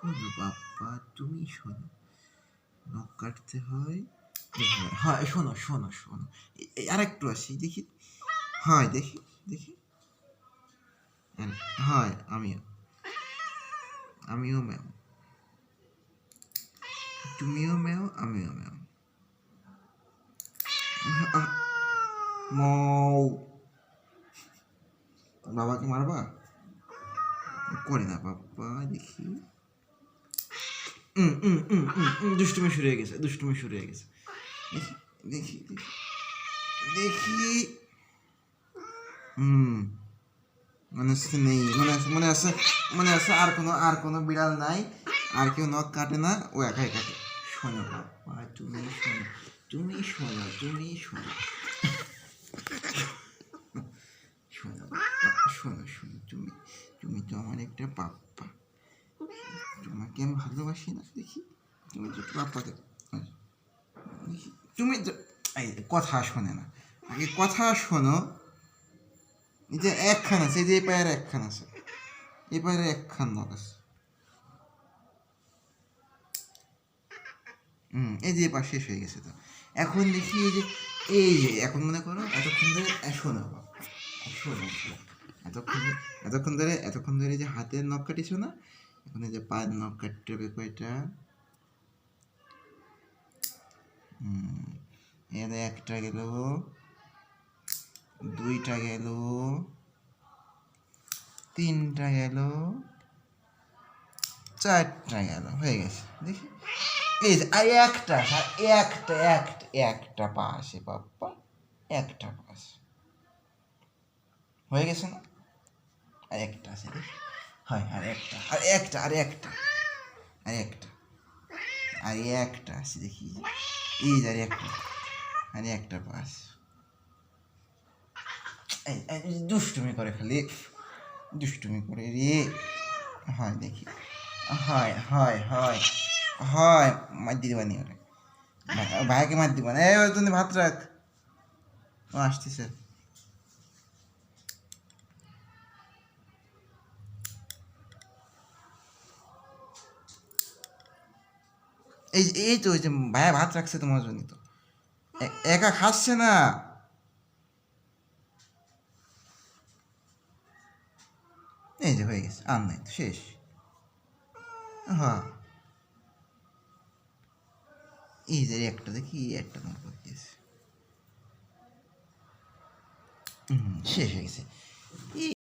শোনো বাপ্পা তুমি শোনো নখ কাটতে হয়। হয় শোনো শোনো শোনো এ- এ- আরেকটু আসি দেখি হয় দেখি দেখি আরে, হয় আমিও আমিও ম্যাম তুমিও ম্যাও আমিও আহ, মৌ বাবাকে মারবা করে না বাবা দেখি দুষ্টুমি শুরু হয়ে গেছে, দুষ্টুমি শুরু হয়ে গেছে। দেখি দেখি মনে হচ্ছে নেই, মনে আছে মনে আছে মনে আছে আর কোনো আর কোনো বিড়াল নাই, আর কেউ নখ কাটে না, ও একাই কাটে। শোনো বাবা, তুমি শোনো তুমি শোনো তুমি শোনো। শোনো শোনো শোনো, তুমি তুমি তো আমার একটা তোমাকে আমি ভালোবাসি না দেখি। তুমি তো পাপ্পাকে তুমি এই কথা শোনে না। আগে কথা শোনো। যে একখান আছে যে পায়ের একখান আছে। এই পায়ের একখান নখ আছে। হুম, এই যে পা শেষ হয়ে গেছে তো। এখন দেখি এই যে এই যে, এখন মনে করো এতক্ষণ ধরে শোনো শোনো। এতক্ষণ এতক্ষণ ধরে এতক্ষণ ধরে যে হাতের নখ কাটিছো না? এখন এই যে পায়ের নখ কাটতে হবে কয়টা এর একটা গেল দুইটা গেল তিনটা গেল চারটা গেল, হয়ে গেছে। দেখি। এই যে, আর একটা একটা একটা একটা পাশে বাপ্পা। একটা পাশ হয়ে গেছে না? আর একটা আছে, দেখি। হয়, আর একটা আর একটা আর একটা আর একটা আর একটা আছে, দেখি। এই আর একটা আর একটা এই দুষ্টুমি করে খালি। দুষ্টুমি করে রে। হয়, দেখি। হয় হয় হয় হয়, মার দিতে পারি ওরে। ভাই- ভাইকে মার দিব না। এই তুমি ভাত রাখ। ও আসতেছে। এই এই তো ওই যে ভাইয়া ভাত রাখছে তোমার জন্য তো। একা খাচ্ছে না। এই যে হয়ে গেছে আর নাই তো, শেষ। হ্যাঁ। এই যে একটা দেখি একটা নম্বর দিয়েছে শেষ হয়ে গেছে।